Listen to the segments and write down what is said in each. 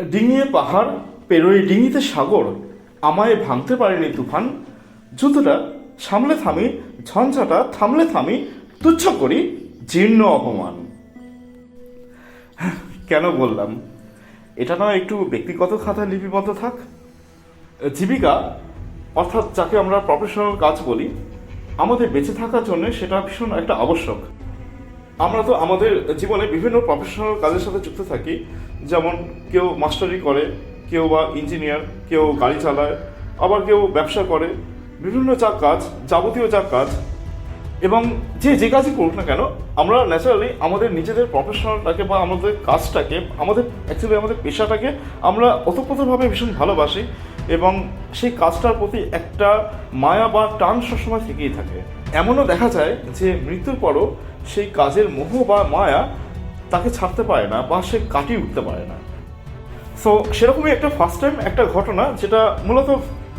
ডিঙিয়ে পাহাড়, পেরোয় ডিঙিতে সাগর, আমায় ভাঙতে পারেনি তুফান যুদ্ধটা সামলে থামি, ঝঞ্ঝাটা থামলে থামি, তুচ্ছ করি জীর্ণ অপমান। কেন বললাম? এটা না একটু ব্যক্তিগত খাতায় লিপিবদ্ধ থাক। জীবিকা, অর্থাৎ যাকে আমরা প্রফেশনাল কাজ বলি, আমাদের বেঁচে থাকার জন্য সেটা ভীষণ একটা আবশ্যক। আমরা তো আমাদের জীবনে বিভিন্ন প্রফেশনাল কাজের সাথে যুক্ত থাকি। যেমন কেউ মাস্টারি করে, কেউ বা ইঞ্জিনিয়ার কেউ গাড়ি চালায়, আবার কেউ ব্যবসা করে। বিভিন্ন যা কাজ, যাবতীয় যা কাজ। এবং যে যে কাজই করুক না কেন, আমরা ন্যাচারালি আমাদের নিজেদের প্রফেশনালটাকে বা আমাদের কাজটাকে, আমাদের অ্যাকচুয়ালি আমাদের পেশাটাকে আমরা ওতপ্রোতভাবে ভীষণ ভালোবাসি এবং সেই কাজটার প্রতি একটা মায়া বা টান সবসময় থেকেই থাকে। এমনও দেখা যায় যে মৃত্যুর পরও সেই কাজের মোহ বা মায়া তাকে ছাড়তে পারে না বা সে কাটিয়ে উঠতে পারে না। সো সেরকমই একটা ফার্স্ট টাইম একটা ঘটনা, যেটা মূলত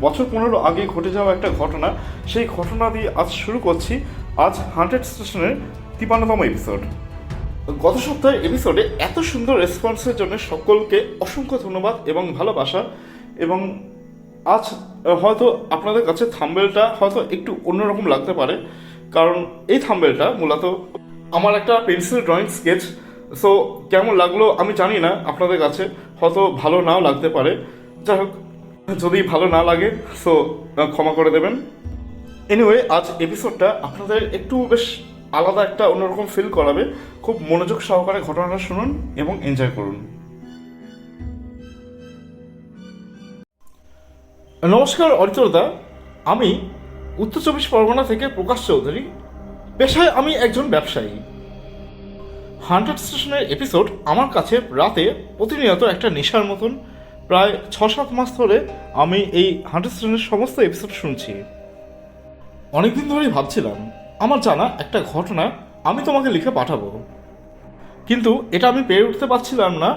বছর পনেরো আগে ঘটে যাওয়া একটা ঘটনা। সেই ঘটনা দিয়ে আজ শুরু করছি। আজ হান্ড্রেড স্টেশনের তিপান্নতম এপিসোড গত সপ্তাহের এপিসোডে এত সুন্দর রেসপন্সের জন্য সকলকে অসংখ্য ধন্যবাদ এবং ভালোবাসা। এবং আজ, হয়তো আপনাদের কাছে থাম্বেলটা হয়তো একটু অন্যরকম লাগতে পারে। কারণ এই থাম্বেলটা মূলত আমার একটা পেন্সিল ড্রয়িং স্কেচ। সো কেমন লাগল আমি জানি না আপনাদের কাছে, হয়তো ভালো নাও লাগতে পারে। যাই হোক, যদি ভালো না লাগে সো ক্ষমা করে দেবেন। এনিওয়ে আজ এপিসোডটা আপনাদের একটু বেশ আলাদা একটা অন্যরকম ফিল করাবে। খুব মনোযোগ সহকারে ঘটনাটা শুনুন এবং এনজয় করুন। নমস্কার অরিত্রদা, আমি উত্তর চব্বিশ পরগনা থেকে প্রকাশ চৌধুরী। পেশায় আমি একজন ব্যবসায়ী। হান্ড্রেড স্টেশনের এপিসোড আমার কাছে রাতে প্রতিনিয়ত একটা নেশার মতন প্রায় ছ সাত মাস ধরে আমি এই হান্ড্রেড স্টেশনের সমস্ত এপিসোড শুনছি। অনেকদিন ধরেই ভাবছিলাম, আমার জানা একটা ঘটনা আমি তোমাকে লিখে পাঠাবো। কিন্তু এটা আমি পেরে উঠতে পারছিলাম না,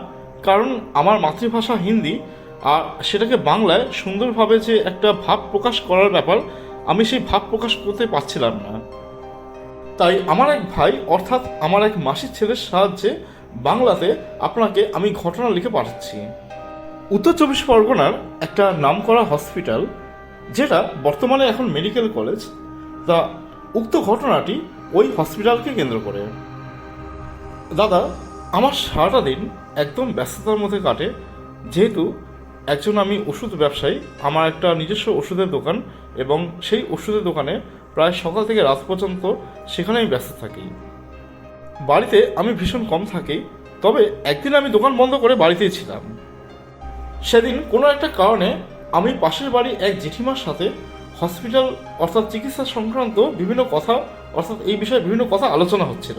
কারণ আমার মাতৃভাষা হিন্দি আর সেটাকে বাংলায় সুন্দরভাবে যে একটা ভাব প্রকাশ করার ব্যাপার আমি সেই ভাব প্রকাশ করতে পারছিলাম না। তাই আমার এক ভাই, অর্থাৎ আমার এক মাসির ছেলের সাহায্যে বাংলাতে আপনাকে আমি ঘটনা লিখে পাঠাচ্ছি। উত্তর চব্বিশ পরগনার একটা নামকরা হসপিটাল, যেটা বর্তমানে এখন মেডিকেল কলেজ, তা উক্ত ঘটনাটি ওই হসপিটালকে কেন্দ্র করে। দাদা, আমার সারাটা দিন একদম ব্যস্ততার মধ্যে কাটে, যেহেতু একজন আমি ওষুধ ব্যবসায়ী, আমার একটা নিজস্ব ওষুধের দোকান এবং সেই ওষুধের দোকানে প্রায় সকাল থেকে রাত পর্যন্ত সেখানে আমি ব্যস্ত থাকি। বাড়িতে আমি ভীষণ কম থাকি, তবে একদিন আমি দোকান বন্ধ করে বাড়িতেই ছিলাম। সেদিন কোনো একটা কারণে আমি পাশের বাড়ি এক জেঠিমার সাথে হসপিটাল অর্থাৎ চিকিৎসা সংক্রান্ত বিভিন্ন কথা, অর্থাৎ এই বিষয়ে বিভিন্ন কথা আলোচনা হচ্ছিল।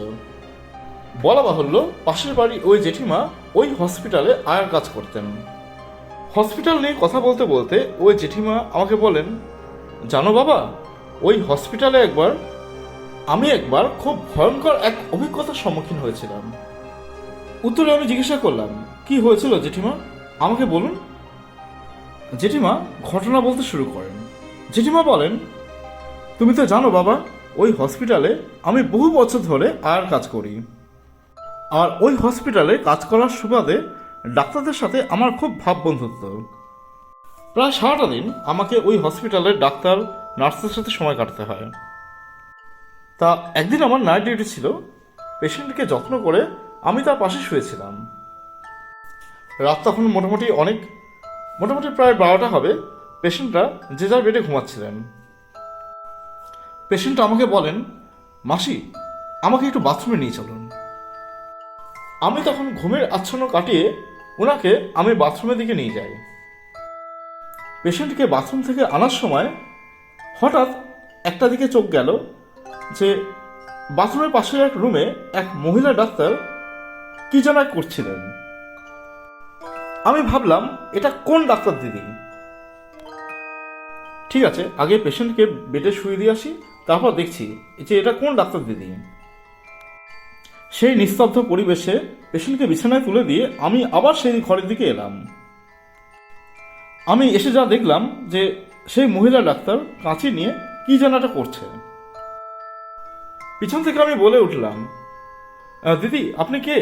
বলা বাহুল্য, পাশের বাড়ি ওই জেঠিমা ওই হসপিটালে আয়ার কাজ করতেন। হসপিটাল নিয়ে কথা বলতে বলতে ওই জেঠিমা আমাকে বলেন, জানো বাবা, ওই হসপিটালে একবার আমি একবার খুব ভয়ঙ্কর এক অভিজ্ঞতার সম্মুখীন হয়েছিলাম। উত্তরে আমি জিজ্ঞাসা করলাম, কি হয়েছিল জেঠিমা? আমাকে বলুন। জেঠিমা ঘটনা বলতে শুরু করেন। জেঠিমা বলেন, তুমি তো জানো বাবা, ওই হসপিটালে আমি বহু বছর ধরে আয়ার কাজ করি। আর ওই হসপিটালে কাজ করার সুবাদে ডাক্তারদের সাথে আমার খুব ভাব বন্ধুত্ব। প্রায় সারাটা দিন আমাকে ওই হসপিটালের ডাক্তার, নার্সের সাথে সময় কাটাতে হয়। তা একদিন আমার নাইট ডিউটি ছিল পেশেন্টকে যত্ন করে আমি তার পাশে শুয়েছিলাম। রাত তখন মোটামুটি অনেক, মোটামুটি প্রায় বারোটা হবে পেশেন্টরা যে যার বেডে ঘুমাচ্ছিলেন। পেশেন্ট আমাকে বলেন, মাসি, আমাকে একটু বাথরুমে নিয়ে চলুন। আমি তখন ঘুমের আচ্ছন্ন কাটিয়ে ওনাকে আমি বাথরুমের দিকে নিয়ে যাই। পেশেন্টকে বাথরুম থেকে আনার সময় হঠাৎ একটা দিকে চোখ গেল যে বাথরুমের পাশের এক রুমে এক মহিলা ডাক্তার কি যেন করছিলেন। আমি ভাবলাম, এটা কোন ডাক্তার দিদি? ঠিক আছে, আগে পেশেন্টকে বেডে শুয়ে দিয়ে আসি, তারপর দেখছি যে এটা কোন ডাক্তার দিদি? সেই নিস্তব্ধ পরিবেশে পেশেন্টকে বিছানায় তুলে দিয়ে আমি আবার সেই ঘরের দিকে এলাম। আমি এসে যা দেখলাম যে সেই মহিলা ডাক্তার কাঁচি নিয়ে কি একটা করছে। পিছন থেকে আমি বলে উঠলাম দিদি, আপনি কে?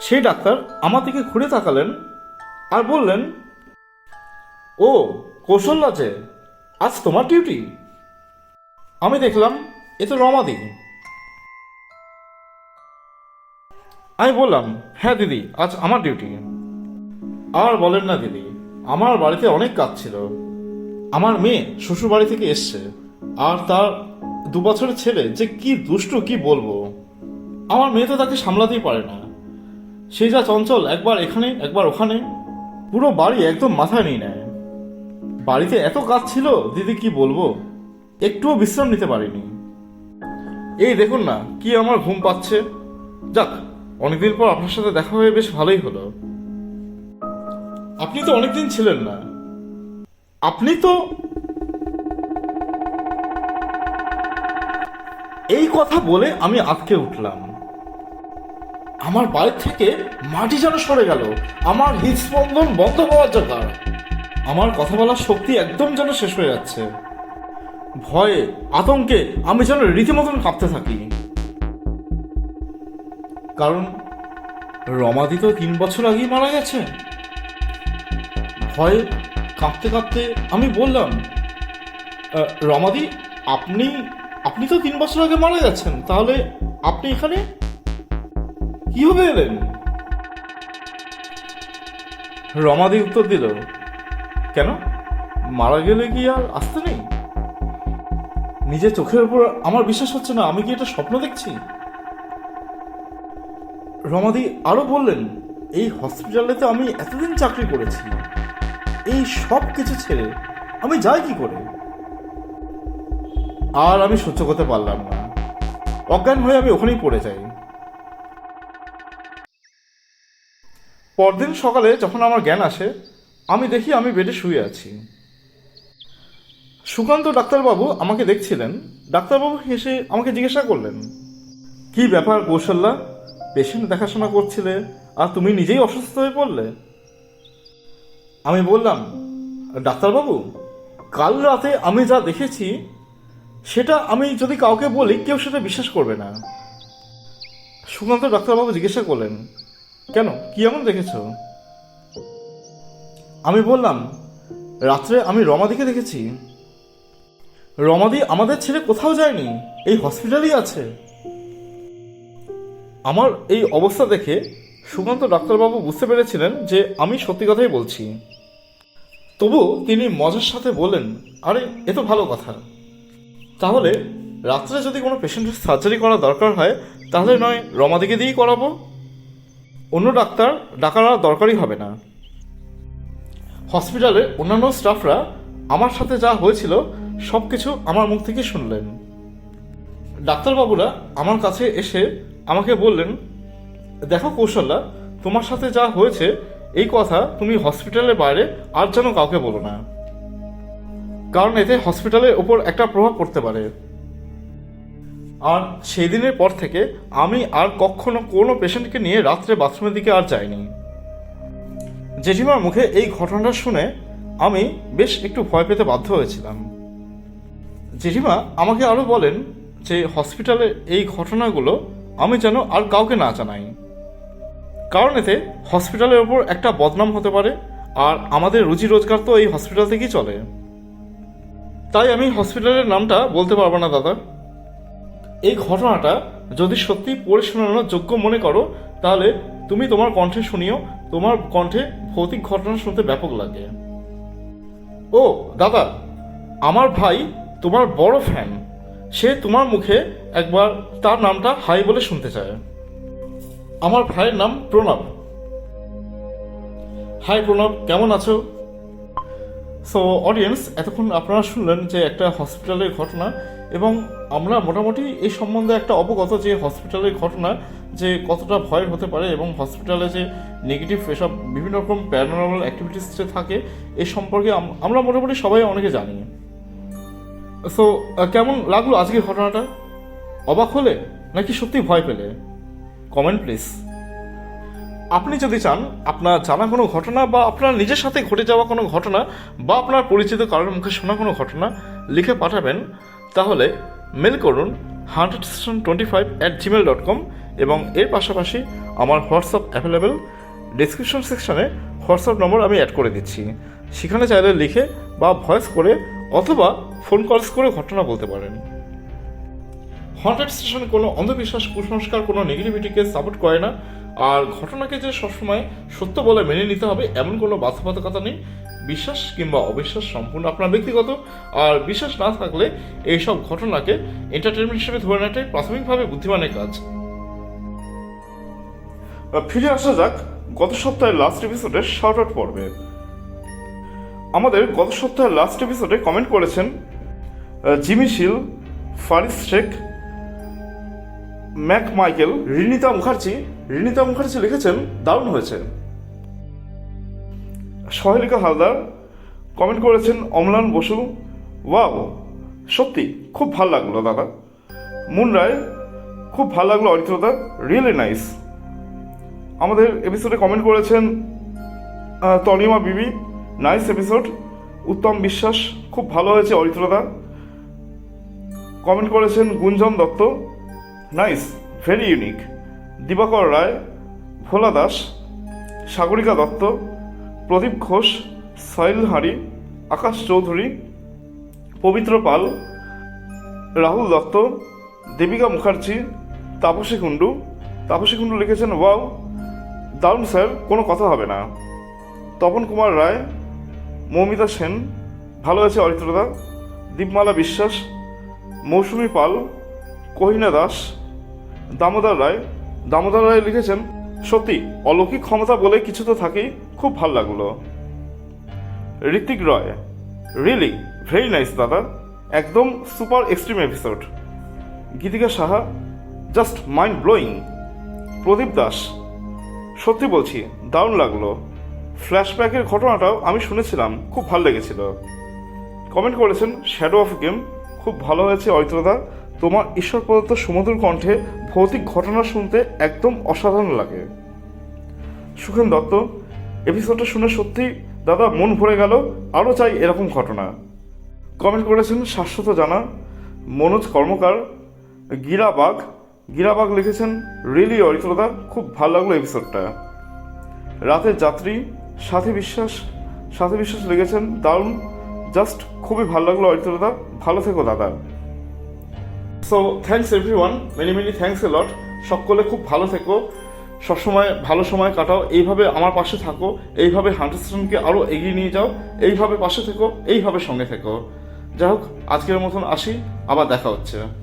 সেই ডাক্তার আমার দিকে ঘুরে তাকালেন আর বললেন, ও কৌশল আছে আজ তোমার ডিউটি? আমি দেখলাম, এ তো রমাদি। আমি বললাম হ্যাঁ দিদি, আজ আমার ডিউটি আর বলেন না দিদি, আমার বাড়িতে অনেক কাজ ছিল। আমার মেয়ে শ্বশুর বাড়ি থেকে এসছে, আর তার দু বছরের ছেলে, যে কি দুষ্টু, কি বলব? আমার মেয়ে তো তাকে সামলাতেই পারে না। সে যা চঞ্চল, একবার এখানে, একবার ওখানে, পুরো বাড়ি একদম মাথায় নিয়ে নেয়। বাড়িতে এত কাজ ছিল, দিদি কি বলব? একটুও বিশ্রাম নিতে পারিনি। এই দেখুন না, কি আমার ঘুম পাচ্ছে। যাক অনেকদিন পর আপনার সাথে দেখা হয়ে বেশ ভালোই হলো। আপনি তো অনেকদিন ছিলেন না। আপনি তো এই কথা বলে আমি আটকে উঠলাম। আমার বাড়ি থেকে মাটি যেন সরে গেল। আমার হৃদস্পন্দন বন্ধ হওয়ার জোগাড়। আমার কথা বলার শক্তি একদম যেন শেষ হয়ে যাচ্ছে। ভয়ে, আতঙ্কে আমি যেন রীতিমতন কাঁপতে থাকি। কারণ রমাদি তো তিন বছর আগেই মারা গেছে। ভয়ে কাঁপতে কাঁপতে আমি বললাম রমাদি, আপনি আপনি তো তিন বছর আগে মারা গেছেন তাহলে আপনি এখানে কীভাবে এলেন? রমাদি উত্তর দিল, কেন? মারা গেলে কি আর আসতে নেই? নিজের চোখের উপর আমার বিশ্বাস হচ্ছে না, আমি কি এটা স্বপ্ন দেখছি? রমাদি আরও বললেন, এই হসপিটালে তো আমি এতদিন চাকরি করেছি। এই সব কিছু ছেড়ে আমি যাই কি করে? আর আমি সহ্য করতে পারলাম না। অজ্ঞান হয়ে আমি ওখানেই পড়ে যাই। পরদিন সকালে যখন আমার জ্ঞান আসে, আমি দেখি আমি বেডে শুয়ে আছি। সুকান্ত ডাক্তারবাবু আমাকে দেখছিলেন। ডাক্তারবাবু হেসে আমাকে জিজ্ঞাসা করলেন, কি ব্যাপার কৌশল্যা? পেশেন্ট দেখাশোনা করছিলে আর তুমি নিজেই অসুস্থ হয়ে পড়লে? আমি বললাম, ডাক্তারবাবু, কাল রাতে আমি যা দেখেছি, সেটা আমি যদি কাউকে বলি, কেউ সেটা বিশ্বাস করবে না। সুকান্ত ডাক্তারবাবু জিজ্ঞাসা করলেন, কেন, কি এমন দেখেছ? আমি বললাম, রাত্রে আমি রমাদিকে দেখেছি। রমাদি আমাদের ছেড়ে কোথাও যায়নি, এই হসপিটালই আছে। আমার এই অবস্থা দেখে সুকান্ত ডাক্তারবাবু বুঝতে পেরেছিলেন যে আমি সত্যি কথাই বলছি। তবু তিনি মজার সাথে বললেন, আরে, এ তো ভালো কথা। তাহলে রাত্রে যদি কোনো পেশেন্টের সার্জারি করা দরকার হয়, তাহলে নয় রমাদিকে দিয়েই করাবো? অন্য ডাক্তার ডাকার আর দরকারই হবে না। হসপিটালের অন্যান্য স্টাফরা আমার সাথে যা হয়েছিল সব কিছু আমার মুখ থেকে শুনলেন। ডাক্তারবাবুরা আমার কাছে এসে আমাকে বললেন, দেখো কৌশল্যা তোমার সাথে যা হয়েছে, এই কথা তুমি হসপিটালের বাইরে আর যেন কাউকে বলো না। কারণ এতে হসপিটালের ওপর একটা প্রভাব পড়তে পারে। আর সেই দিনের পর থেকে আমি আর কখনো কোনো পেশেন্টকে নিয়ে রাত্রে বাথরুমের দিকে আর যাইনি। জেঠিমার মুখে এই ঘটনাটা শুনে আমি বেশ একটু ভয় পেতে বাধ্য হয়েছিলাম। জেঠিমা আমাকে আরও বলেন যে, হসপিটালে এই ঘটনাগুলো আমি যেন আর কাউকে না জানাই। কারণ এতে হসপিটালের ওপর একটা বদনাম হতে পারে, আর আমাদের রুজি রোজগার তো এই হসপিটাল থেকেই চলে। তাই আমি হসপিটালের নামটা বলতে পারব না, দাদা। এই ঘটনাটা যদি সত্যি পড়ে শোনানোর যোগ্য মনে করো, তাহলে তুমি তোমার কণ্ঠে শুনিও। তোমার কণ্ঠে ভৌতিক ঘটনা শুনতে ব্যাপক লাগে। ও, দাদা, আমার ভাই তোমার বড় ফ্যান সে তোমার মুখে একবার তার নামটা হাই বলে শুনতে চায়। আমার ভাইয়ের নাম প্রণব। হাই প্রণব, কেমন আছো? সো অডিয়েন্স এতক্ষণ আপনারা শুনলেন যে একটা হসপিটালের ঘটনা এবং আমরা মোটামুটি এই সম্বন্ধে একটা অবগত যে হসপিটালের ঘটনা যে কতটা ভয়ের হতে পারে এবং হসপিটালে যে নেগেটিভ এসব বিভিন্ন রকম প্যারানর্মাল অ্যাক্টিভিটিস যে থাকে, এ সম্পর্কে আমরা মোটামুটি সবাই অনেকে জানি। সো কেমন লাগল আজকে ঘটনাটা? অবাক হলে নাকি সত্যি ভয় পেলে? কমেন্ট প্লিজ আপনি যদি চান আপনার জানা কোনো ঘটনা বা আপনার নিজের সাথে ঘটে যাওয়া কোনো ঘটনা বা আপনার পরিচিত কারোর মুখে শোনা কোনো ঘটনা লিখে পাঠাবেন, তাহলে মেল করুন hundred twenty five at Gmail dot com এবং এর পাশাপাশি আমার হোয়াটসঅ্যাপ অ্যাভেলেবেল ডিসক্রিপশন সেকশনে হোয়াটসঅ্যাপ নম্বর আমি অ্যাড করে দিচ্ছি। সেখানে চাইলে লিখে বা ভয়েস করে অথবা ফোন কলস করে ঘটনা বলতে পারেন। হন্টেড স্টেশন কোনো অন্ধবিশ্বাস, কুসংস্কার, কোনো নেগেটিভিটিকে সাপোর্ট করে না। আর ঘটনাকে যে সবসময় সত্য বলে মেনে নিতে হবে, এমন কোনো বাধ্যবাধকতা নেই। বিশ্বাস কিংবা অবিশ্বাস সম্পূর্ণ আপনার ব্যক্তিগত। আর বিশ্বাস না থাকলে এইসব ঘটনাকে এন্টারটেনমেন্ট হিসেবে ধরে নেওয়াটাই প্রাথমিকভাবে বুদ্ধিমানের কাজ। ফিরে আসা যাক গত সপ্তাহের লাস্ট এপিসোডের শার্ট আউট পর্বে। আমাদের গত সপ্তাহের লাস্ট এপিসোডে কমেন্ট করেছেন আহ, Jimmy Shil Faris Sheikh Mac Michael Rinita Mukherjee. Rinita Mukherjee লিখেছেন দারুণ হয়েছে। সহেলিকা হালদার কমেন্ট করেছেন অমলান বসু। ওয়াও সত্যি খুব ভালো লাগল দাদা। মুন রায় খুব ভালো লাগল অরিত্রদা রিয়েলি নাইস। আমাদের এপিসোডে কমেন্ট করেছেন তনিমা বিবি নাইস এপিসোড উত্তম বিশ্বাস খুব ভালো হয়েছে অরিত্রদা কমেন্ট করেছেন Gunjan Dutta. Nice very unique Dibakar Roy, Bhola Das, Sagarika Dutta, Pradip Ghosh সাইল হাঁড়ি আকাশ চৌধুরী, পবিত্র পাল, রাহুল দত্ত, দেবিকা মুখার্জি, তাপসী কুণ্ডু। তাপসী কুণ্ডু লিখেছেন, ওয়াও, দারুণ স্যার, কোনো কথা হবে না। তপন কুমার রায়, মৌমিতা সেন, ভালো আছে অরিত্রদা দীপমালা বিশ্বাস মৌসুমী পাল, কহিনা দাস, দামোদর রায়। দামোদর রায় লিখেছেন সত্যি অলৌকিক ক্ষমতা বলে কিছু তো থাকেই, খুব ভালো লাগল। Hrithik Roy, really very nice দাদা। একদম super extreme episode. Gitika Saha, just mind blowing. Pradip Das, সত্যি বলছি, দারুণ লাগল। ফ্ল্যাশব্যাকের ঘটনাটাও আমি শুনেছিলাম, খুব ভালো লেগেছিল। কমেন্ট করেছেন শ্যাডো অফ গেম খুব ভালো হয়েছে অরিত্রদা। তোমার ঈশ্বর প্রদত্ত সমুদ্র কণ্ঠে ভৌতিক ঘটনা শুনতে একদম অসাধারণ লাগে। সুখেন দত্ত এপিসোডটা শুনে সত্যি দাদা মন ভরে গেল, আরও চাই এরকম ঘটনা। কমেন্ট করেছেন শাশ্বত জানা, মনোজ কর্মকার গিরাবাগ গিরাবাগ লিখেছেন রিয়েলি অরিত্রদা, খুব ভালো লাগল এপিসোডটা রাতের যাত্রী, সাথী বিশ্বাস সাথী বিশ্বাস লিখেছেন, দারুণ। জাস্ট খুবই ভালো লাগল অরিত্র দাদা। ভালো থেকো দাদা। So thanks everyone many many thanks a lot সকলে খুব ভালো থেকো। সবসময় ভালো সময় কাটাও। এইভাবে আমার পাশে থাকো। এইভাবে হান্ড্রেড স্টেশনকে আরও এগিয়ে নিয়ে যাও। এইভাবে পাশে থেকো। এইভাবে সঙ্গে থেকো। যাই হোক, আজকের মতন আসি। আবার দেখা হচ্ছে।